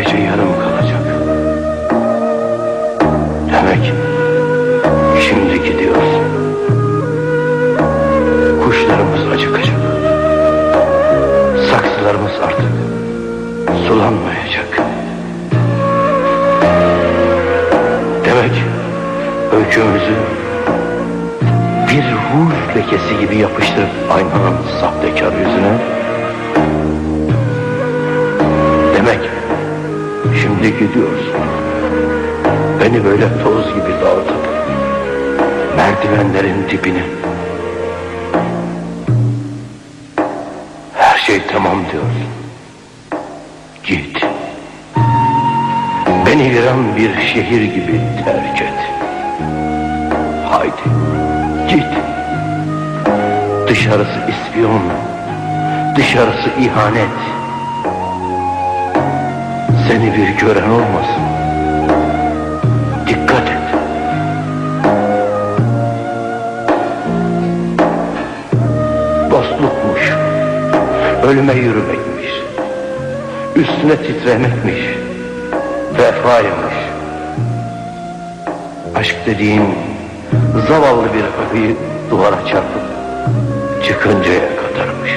öylece yarım kalacak. Demek şimdi gidiyorsun. Kuşlarımız acıkacak. Saksılarımız artık sulanmayacak. Demek öykümüzü bir ruj lekesi gibi yapıştırıp aynanın sahtekar yüzüne şimdi gidiyorsun. Beni böyle toz gibi dağıtıp Merdivenlerin dibine. Her şey tamam diyorsun. Git. Beni viran bir şehir gibi terk et. Haydi git. Dışarısı ispiyon, dışarısı ihanet. Seni bir gören olmasın. Dikkat et. Dostlukmuş, ölüme yürümekmiş, üstüne titremekmiş, vefaymış. Aşk dediğin zavallı bir kapıyı duvara çarpıp çıkıncaya kadarmış.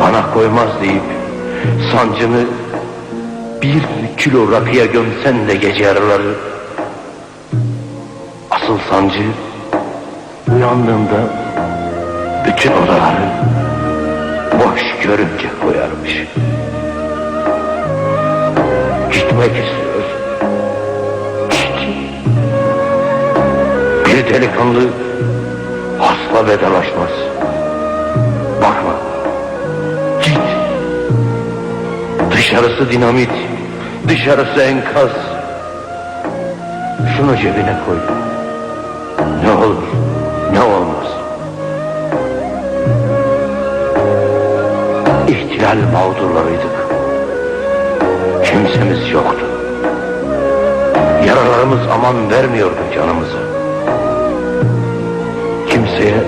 Bana koymaz deyip sancını bir kilo rakıya gömsen de gece yarıları asıl sancı uyandığında bütün odaları boş görünce koyarmış. Gitmek istiyorsun. Git. Bir delikanlı asla vedalaşmaz. Dışarısı dinamit, dışarısı enkaz. Şunu cebine koy. Ne olur, ne olmaz. İhtilal mağdurlarıydık. Kimsemiz yoktu. Yaralarımız aman vermiyordu canımıza. Kimseye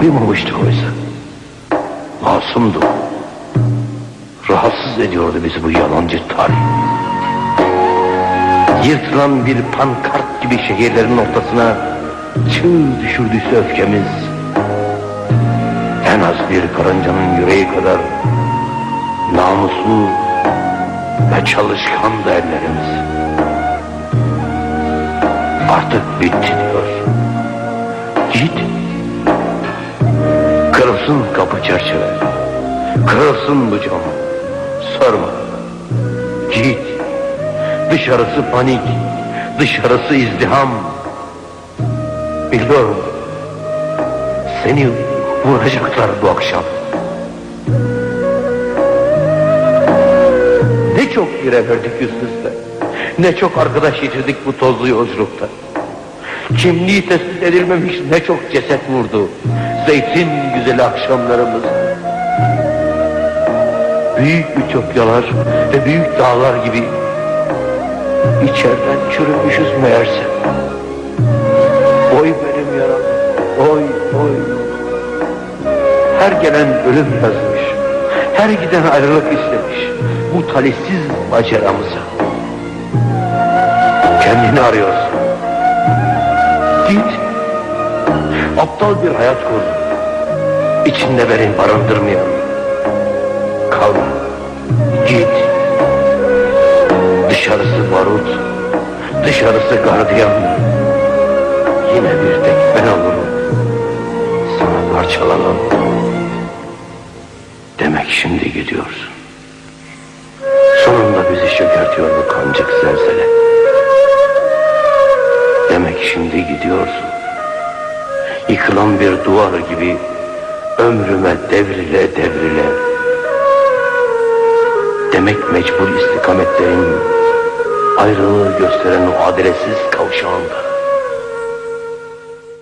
kıymamıştık oysa. Masumdu. Rahatsız ediyordu bizi bu yalancı tarih. Yırtılan bir pankart gibi şehirlerin ortasına çığ düşürdüyse öfkemiz. En az bir karıncanın yüreği kadar namuslu ve çalışkan da ellerimiz. Artık bitti diyor. Git. Kırılsın kapı çerçeve. Kırılsın bu cam. Sorma. Git. Dışarısı panik. Dışarısı izdiham. Biliyorum. Seni vuracaklar bu akşam. Ne çok bire verdik üste. Ne çok arkadaş yitirdik bu tozlu yolculukta. Kimliği tespit edilmemiş ne çok ceset vurdu. Zeytin güzeli akşamlarımız. Büyük ütopyalar ve büyük dağlar gibi içeriden çürümüşüz meğerse. Oy benim yaram, oy oy. Her gelen ölüm yazmış, her giden ayrılık istemiş. Bu talihsiz maceramıza. Kendini arıyorsun. Git. Aptal bir hayat kur. İçinde beni barındırmayan. Kalma. Git. Dışarısı barut. Dışarısı gardiyan. Yine bir tek ben olurum. Sana parçalanan. Demek şimdi gidiyorsun. Sonunda bizi çökertiyor bu kancık zelzele. Demek şimdi gidiyorsun. Yıkılan bir duvar gibi ömrüme devrile devrile. Demek mecbur istikametlerin ayrılığı gösteren o adaletsiz kavşağında.